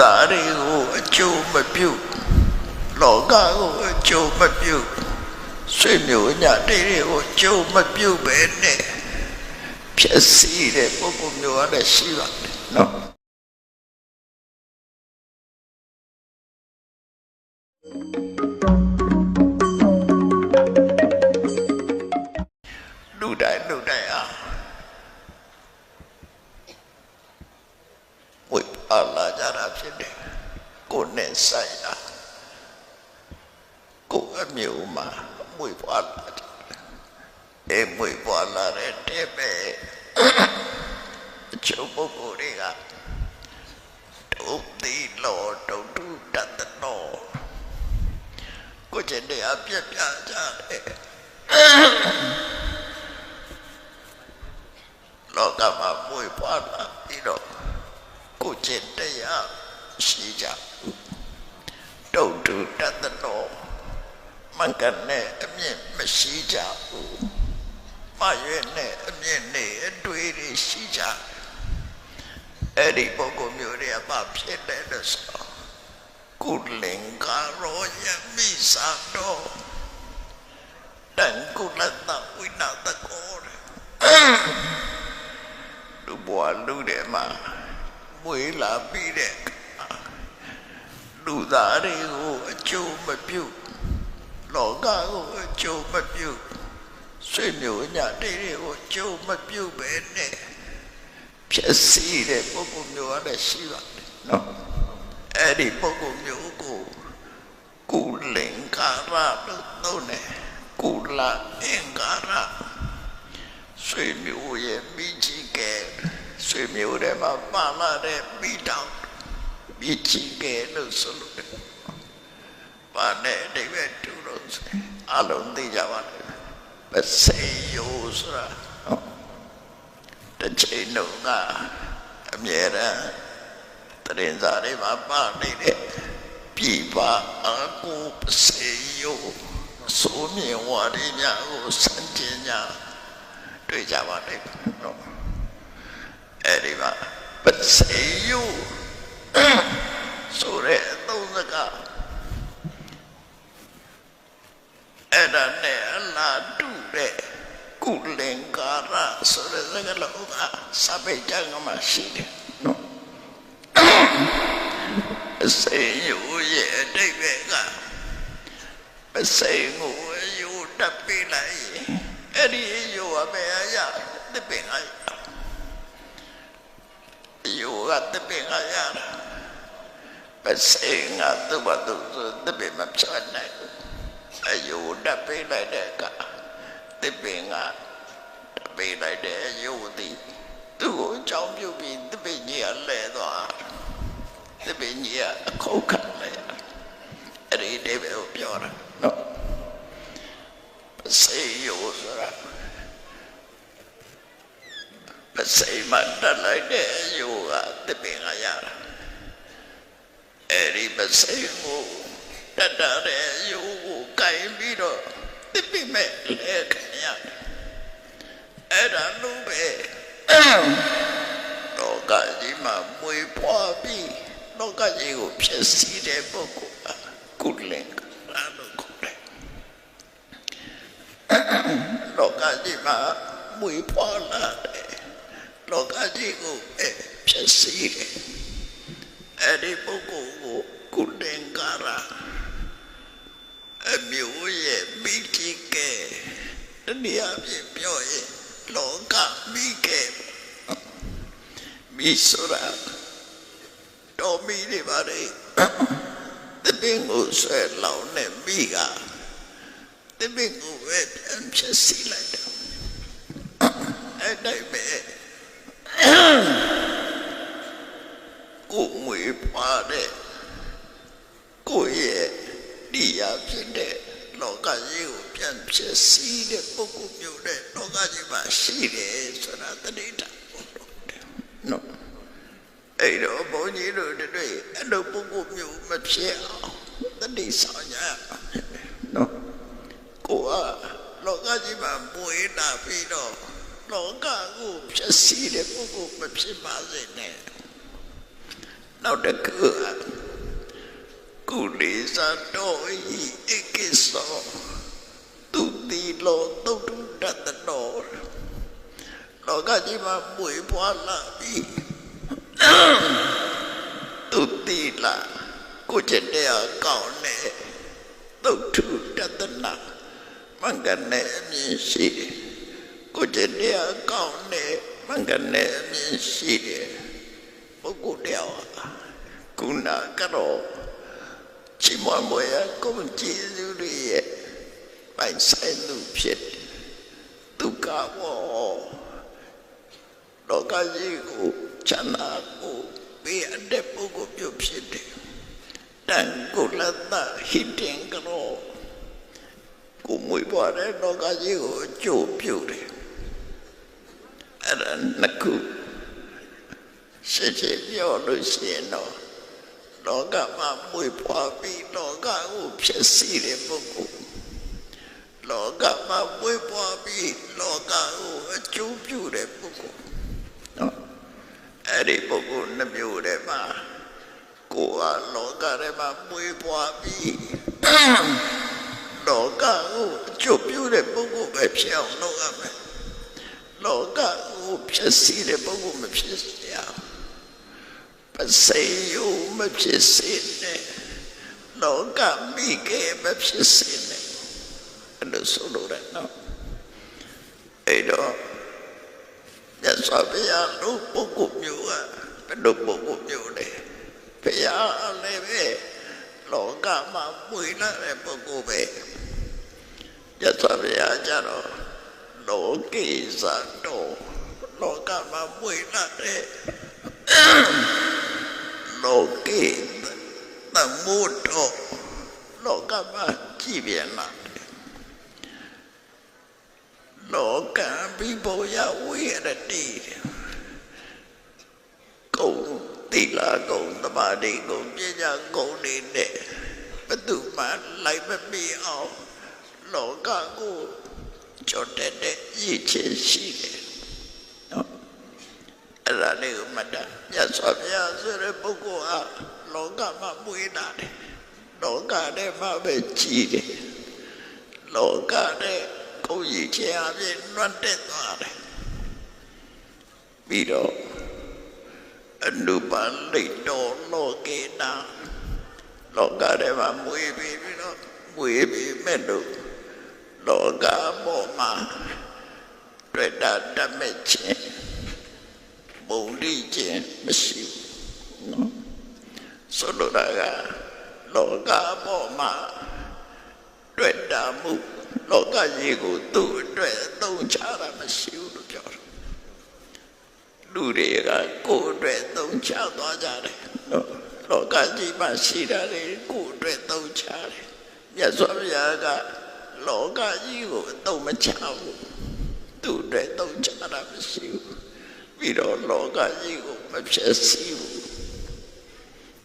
သားတွေကိုအကျိုးမပြုလောကကိုအကျိုးမပြုဆွေမျိုးညတေးတွေကိုအကျိုးမပြုပဲနဲ့ဖြစ်စီတဲ့ပုဂ္ဂိုလ်မျိုးအဲ့ဒါရှိပါတယ်နော် နဲ့ဆိုင်တာကိုယ်အမျိုးမှာမွေပွားလာတယ်အဲမွေပွားလာတဲ့တဲ့ပဲအချို့ပုဂ္ဂိုလ်တွေကဒုတိလောဒုတုတတနောကိုယ်ကျင့်တဲ့အပြည့်ပြကြတယ်လောကမှာမွေပွားလာပြီးတော့ကိုယ်ကျင့်တရားရှိကြ တုတ်တူတတ်တော်မင်္ဂနဲ့အမြင့်မရှိကြဘူးမရွေနဲ့အမြင့်နဲ့အတွေ့တွေရှိကြအဲ့ဒီပုဂ္ဂိုလ်မျိုးတွေကဘာဖြစ်တယ်လို့ဆိုကုလင်္ကာရောယမိသာတော်တန်ကုလတဝိနာတကောတဲ့လူဘွားလူတယ်မှာမွေးလာပြီးတဲ့အခါ လူသားတွေကိုအကျိုးမပြုလောကကိုအကျိုးမပြုဆွေမျိုးညတေးတွေကိုအကျိုးမပြုပဲနဲ့ဖြစ်စီတဲ့ပုဂ္ဂိုလ်မျိုးကလည်းရှိပါတယ်နော်အဲ့ဒီပုဂ္ဂိုလ်မျိုးကိုကုလင်္ကာရလို့သုံးတယ်ကုလအင်္ကာရဆွေမျိုးရဲ့မိကြီးကဲဆွေမျိုးတွေမှာပါလာတဲ့မိတောင် မိကြီးကဲလို့ဆိုလို့တယ်။ဘာနဲ့အတိပ္ပယ်တူလို့ဆိုအလုံးသိကြပါလေ။ပစေယောဆိုတာဟုတ်တစ်ချိန်လုံးကအမြဲတမ်းတရင်စားတွေမှာပါနေတဲ့ပြပါအကူပစေယောဆိုမြင်ဝါရီများကိုစံကျင်ညာတွေ့ကြပါလိမ့်မယ်နော်အဲ့ဒီမှာပစေယု ဆိုတဲ့အသုံးစကားအဲ့ဒါနဲ့အလားတူတဲ့ကုလင်္ကာရဆိုတဲ့စကားလုံးကစပိတ်ကြကမှရှိတယ်နော်ပစေယုရဲ့အတိတ်ပဲကပစေကိုယူတက်ပေးလိုက်ရင်အဲ့ဒီယူအမေအရာတပင်အရာယူကတပင်အရာ ပစေငါသူ့ဘာသူတပင်မချနိုင်ဘူးအယူတက်ပေးလိုက်တဲ့ကတပင်ကတက်ပေးလိုက်တဲ့ယူသည်သူ့ကိုအကြောင်းပြုပြီးတပင်ကြီးကလဲသွားတပင်ကြီးကအခုတ်ခံလဲအဲ့ဒီအိဗေကိုပြောတာနော်စေယောဆိုတာပစေမတက်လိုက်တဲ့ယောကတပင်ကရတာ အဲ့ဒီပစေကိုတက်တာတဲ့ယောကိုကင်ပြီးတော့တပင်မဲ့လဲခင်ရတယ်အဲ့ဒါလို့ပဲလောကကြီးမှာမွေဖွားပြီးလောကကြီးကိုဖြစ်စီတဲ့ပုဂ္ဂိုလ်ကကုလင်္ကာလို့ခေါ်တယ်လောကကြီးမှာမွေဖွားလာတယ်လောကကြီးကိုပဲဖြစ်စီတယ် အဲ့ဒီပုဂ္ဂိုလ်ကိုကုလင်္ကာရအမျိုးရဲ့မိကြီးကဲတနည်းအားဖြင့်ပြောရင်လောကမိကဲမိဆိုရာတော်မိတွေပါလေတပင်ကိုဆွဲလောင်းနေမိကတပည့်ကိုပဲပြန်ဖြစ်စီလိုက်တယ်အဲ့တိုင်းပဲ ကိုငွေပါတဲ့ကိုရဲ့ဒီရဖြစ်တဲ့လောကကြီးကိုပြန်ဖြစ်စီတဲ့ပုဂ္ဂိုလ်မျိုးတဲ့လောကကြီးမှာရှိတယ်ဆိုတာတတိတာနော်အဲ့တော့ဘုန်းကြီးတို့တွေအဲ့လိုပုဂ္ဂိုလ်မျိုးမဖြစ်အောင်တတိဆောင်ကြရမယ်နော်ကိုကလောကကြီးမှာမွေးလာပြီးတော့လောကကိုဖြစ်စီတဲ့ပုဂ္ဂိုလ်မဖြစ်ပါစေနဲ့ နောက်တစ်ခုကကုလေးစားတော်ဤအကိသောသူတိလောတုတ်တုတတတော်လောကကြီးမှာမွေပွားလာပြီသူတိလာကိုကျင့်တဲ့အကောင်းနဲ့တုတ်တုတတနာမင်္ဂနဲ့အမြင်ရှိတယ်ကိုကျင့်တဲ့အကောင်းနဲ့မင်္ဂနဲ့အမြင်ရှိတယ် ပုဂ္ဂိုလ်တယောက်ဟာကုဏကတော့ချီးမွမ်းမွေရကိုယ်ကြည်သူတွေရဲ့ပိုင်ဆိုင်သူဖြစ်တယ်ဒုက္ခဘောလောကကြီးကိုချမ်းသာကိုပေးအပ်တဲ့ပုဂ္ဂိုလ်မျိုးဖြစ်တယ်တန်ကိုလတ်တာဟိတင်ကတော့ကိုမွေးပွားတဲ့လောကကြီးကိုအကျိုးပြုတယ်အဲ့ဒါနှစ်ခု ရှင်းရှင်းပြောလို့ရှိရင်တော့လောကမှာမွေးဖွားပြီးလောကကိုဖြစ်စီတဲ့ပုဂ္ဂိုလ်လောကမှာမွေးဖွားပြီးလောကကိုအကျိုးပြုတဲ့ပုဂ္ဂိုလ်နော်အဲ့ဒီပုဂ္ဂိုလ်နှမျိုးတည်းမှာကိုယ်ကလောကထဲမှာမွေးဖွားပြီးလောကကိုအကျိုးပြုတဲ့ပုဂ္ဂိုလ်ပဲဖြစ်အောင်လုပ်ရမယ်လောကကိုဖြစ်စီတဲ့ပုဂ္ဂိုလ်မဖြစ်ရ အောင်ပစေယုမဖြစ်စေနဲ့လောကမိကေမဖြစ်စေနဲ့အဲ့လိုဆိုလို့ရနော်အဲ့တော့မြတ်စွာဘုရားတို့ပုဂ္ဂိုလ်မျိုးကဘယ်လိုပုဂ္ဂိုလ်မျိုးလဲဘုရားလည်းပဲလောကမှာမွေလာတဲ့ပုဂ္ဂိုလ်ပဲမြတ်စွာဘုရားကြတော့လောကေဇာတော်လောကမှာမွေလာတဲ့ လောကေတမှုတော်လောကမှာကြည်ပြန်လာတယ်လောကဘိဘောယဝိရတိကုံတိလာကုံသမာဓိကုံပညာကုံနေနဲ့ဘသူမှလိုက်မမီအောင်လောကကိုကြွတဲ့တဲ့ရည်ချင်းရှိတယ်နော် အဲ့ဒါလေးကိုမှတ်တာမြတ်စွာဘုရားဆိုတဲ့ပုဂ္ဂိုလ်ဟာလောကမှာမွေးတာတယ်လောကထဲမှာပဲကြည်တယ်လောကထဲကိုယ်ရည်ချင်အပြင်နှွတ်တက်သွားတယ်ပြီးတော့အနုပလိတ်တော်လောကေနာလောကထဲမှာမွေးပြီးပြီးတော့မွေးပြီးမဲ့လို့လောကပေါ်မှာတွေ့တာတတ်မဲ့ခြင်း ပုံရိခြင်းမရှိဘူးနော်ဆိုလိုတာကလောကပေါ်မှာတွေ့တာမှုလောကကြီးကိုသူ့အတွက်အသုံးချတာမရှိဘူးလို့ပြောတယ်လူတွေကကိုယ်အတွက်သုံးချသွားကြတယ်နော်လောကကြီးမှာရှိတာတွေကိုယ်အတွက်သုံးချတယ်မြတ်စွာဘုရားကလောကကြီးကိုအသုံးမချဘူးသူ့အတွက်သုံးချတာမရှိဘူး ပြီးတော့လောကကြီးကိုမဖြစ်စီဘူး